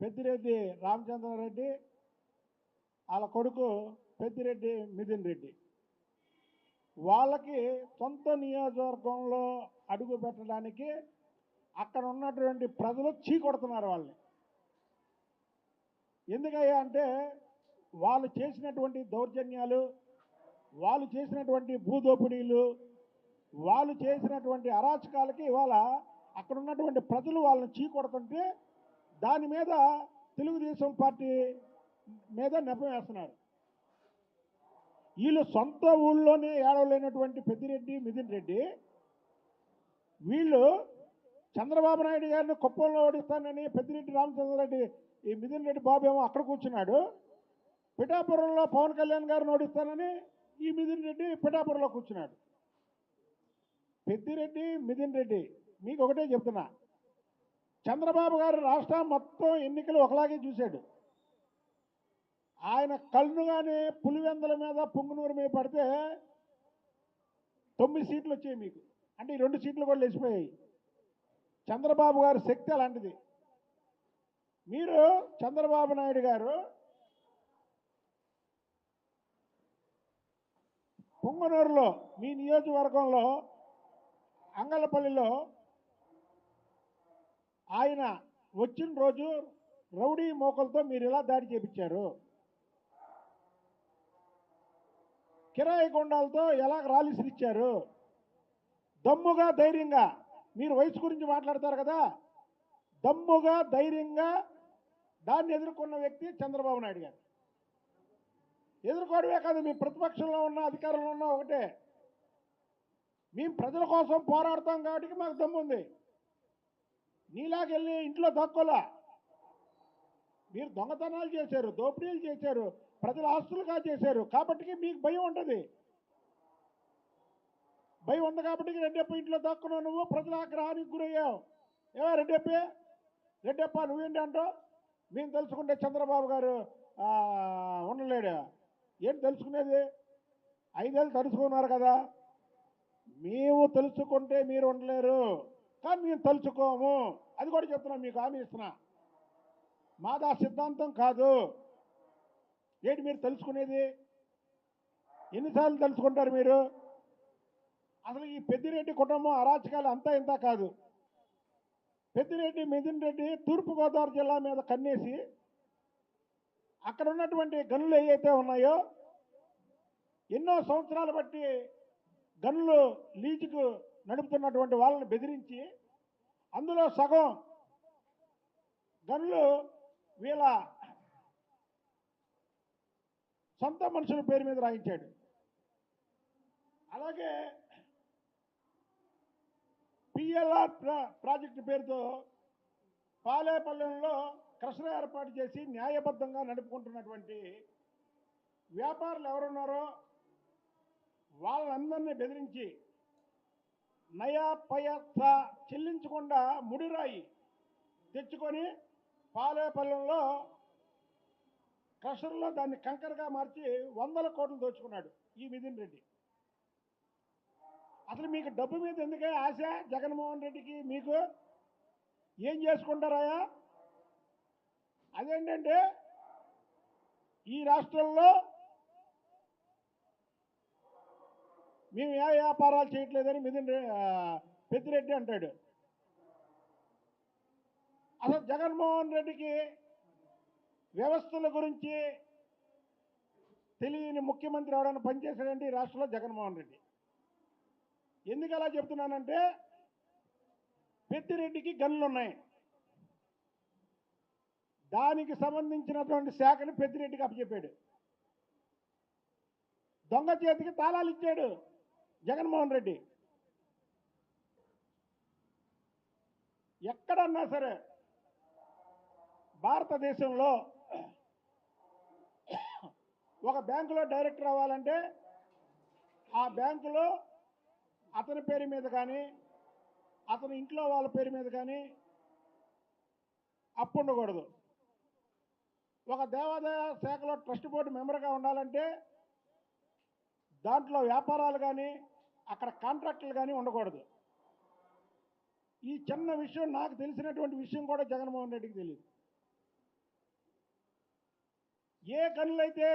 పెద్దిరెడ్డి రామచంద్రారెడ్డి వాళ్ళ కొడుకు పెద్దిరెడ్డి మిథున్ రెడ్డి. వాళ్ళకి సొంత నియోజకవర్గంలో అడుగు పెట్టడానికి అక్కడ ఉన్నటువంటి ప్రజలు చీకొడుతున్నారు వాళ్ళని. ఎందుకయ్యా అంటే వాళ్ళు చేసినటువంటి దౌర్జన్యాలు వాళ్ళు చేసినటువంటి భూదోపిడీలు వాళ్ళు చేసినటువంటి అరాచకాలకి ఇవాళ అక్కడ ఉన్నటువంటి ప్రజలు వాళ్ళని చీకొడుతుంటే దాని మీద తెలుగుదేశం పార్టీ మీద నెపం వేస్తున్నారు. వీళ్ళు సొంత ఊళ్ళోనే ఏడవలేనటువంటి పెద్దిరెడ్డి మిథున్ రెడ్డి వీళ్ళు చంద్రబాబు నాయుడు గారిని కుప్పంలో ఓడిస్తానని పెద్దిరెడ్డి రామచంద్రరెడ్డి ఈ మిథున్ రెడ్డి బాబు ఏమో అక్కడ కూర్చున్నాడు. పిఠాపురంలో పవన్ కళ్యాణ్ గారిని ఓడిస్తానని ఈ మిథున్ రెడ్డి పిఠాపురంలో కూర్చున్నాడు. పెద్దిరెడ్డి మిథున్ రెడ్డి మీకు ఒకటే చెప్తున్నా. చంద్రబాబు గారు రాష్ట్రం మొత్తం ఎన్నికలు ఒకలాగే చూశాడు. ఆయన కళ్ళుగానే పులివెందల మీద పుంగునూరు మీద పడితే తొమ్మిది సీట్లు వచ్చాయి మీకు. అంటే ఈ రెండు సీట్లు కూడా లేచిపోయాయి. చంద్రబాబు గారి శక్తి అలాంటిది. మీరు చంద్రబాబు నాయుడు గారు పొంగనూరులో మీ నియోజకవర్గంలో అంగళపల్లిలో ఆయన వచ్చిన రోజు రౌడీ మోకలతో మీరు ఇలా దాడి చేపించారు. కిరాయి కొండాలతో ఎలా రాలిసిరిచ్చారు దమ్ముగా ధైర్యంగా. మీరు వయసు గురించి మాట్లాడతారు కదా? దమ్ముగా ధైర్యంగా దాన్ని ఎదుర్కొన్న వ్యక్తి చంద్రబాబు నాయుడు గారు. ఎదుర్కోవడమే కాదు మీ ప్రతిపక్షంలో ఉన్న అధికారంలో ఉన్న ఒకటే. మేము ప్రజల కోసం పోరాడతాం కాబట్టి మాకు దమ్ము ఉంది నీలాగెళ్ళి ఇంట్లో దక్కోలా. మీరు దొంగతనాలు చేశారు దోపిడీలు చేశారు ప్రజల ఆస్తులుగా చేశారు కాబట్టి మీకు భయం ఉంటుంది. భయం ఉంది కాబట్టి రెడ్డప్ప ఇంట్లో దక్కున్నావు నువ్వు? ప్రజల ఆగ్రహానికి గురయ్యావు. ఏవా రెడ్డప్ప రెడ్డప్ప నువ్వేంటి అంటావు? మేము తెలుసుకుంటే చంద్రబాబు గారు ఉండలేడు. ఏంటి తెలుసుకునేది? ఐదేళ్ళు తలుచుకున్నారు కదా. మేము తెలుసుకుంటే మీరు ఉండలేరు. కానీ మేము తలుచుకోము. అది కూడా చెప్తున్నాం మీకు హామీ ఇస్తున్నా. మాదా సిద్ధాంతం కాదు. ఏంటి మీరు తెలుసుకునేది ఎన్నిసార్లు తెలుసుకుంటారు మీరు? అసలు ఈ పెద్దిరెడ్డి కుటుంబం అరాచకాలు అంతా ఇంత కాదు. పెద్దిరెడ్డి మిథున్ రెడ్డి తూర్పుగోదావరి జిల్లా మీద కన్నేసి అక్కడ ఉన్నటువంటి గనులు ఏవైతే ఉన్నాయో ఎన్నో సంవత్సరాలు బట్టి గనులు లీజుకు నడుపుతున్నటువంటి వాళ్ళని బెదిరించి అందులో సగం గనులు వీళ్ళ సొంత మనుషుల పేరు మీద రాయించాడు. అలాగే పిఎల్ఆర్ ప్రాజెక్టు పేరుతో పాలేపల్లెంలో కృష్ణ ఏర్పాటు చేసి న్యాయబద్ధంగా నడుపుకుంటున్నటువంటి వ్యాపారులు ఎవరున్నారో వాళ్ళందరినీ బెదిరించి నయా పయస చెల్లించకుండా ముడిరాయి తెచ్చుకొని పాలేపల్లెంలో క్రషర్లో దాన్ని కంకరగా మార్చి వందల కోట్లు దోచుకున్నాడు ఈ మిథున్ రెడ్డి. అసలు మీకు డబ్బు మీద ఎందుకే ఆశ జగన్మోహన్ రెడ్డికి మీకు? ఏం చేసుకుంటారాయా? అదేంటంటే ఈ రాష్ట్రంలో మేము ఏ వ్యాపారాలు చేయట్లేదని మిథున్ పెద్దిరెడ్డి అంటాడు. అసలు జగన్మోహన్ రెడ్డికి వ్యవస్థల గురించి తెలియని ముఖ్యమంత్రి ఎవడన్నా పనిచేశాడంటే ఈ రాష్ట్రంలో? జగన్మోహన్ రెడ్డి. ఎందుకు అలా చెప్తున్నానంటే పెద్దిరెడ్డికి గన్లు ఉన్నాయి. దానికి సంబంధించినటువంటి శాఖను పెద్దిరెడ్డికి అప్పచెప్పాడు. దొంగ చేతికి తాళాలు ఇచ్చాడు. జగన్మోహన్ రెడ్డి. ఎక్కడన్నా సరే భారతదేశంలో ఒక బ్యాంకులో డైరెక్టర్ అవ్వాలంటే ఆ బ్యాంకులో అతని పేరు మీద కానీ అతని ఇంట్లో వాళ్ళ పేరు మీద కానీ అప్పు ఉండకూడదు. ఒక దేవాదాయ శాఖలో ట్రస్ట్ బోర్డు మెంబర్గా ఉండాలంటే దాంట్లో వ్యాపారాలు కానీ అక్కడ కాంట్రాక్టులు కానీ ఉండకూడదు. ఈ చిన్న విషయం నాకు తెలిసినటువంటి విషయం కూడా జగన్మోహన్ రెడ్డికి తెలియదు ఏ గనులైతే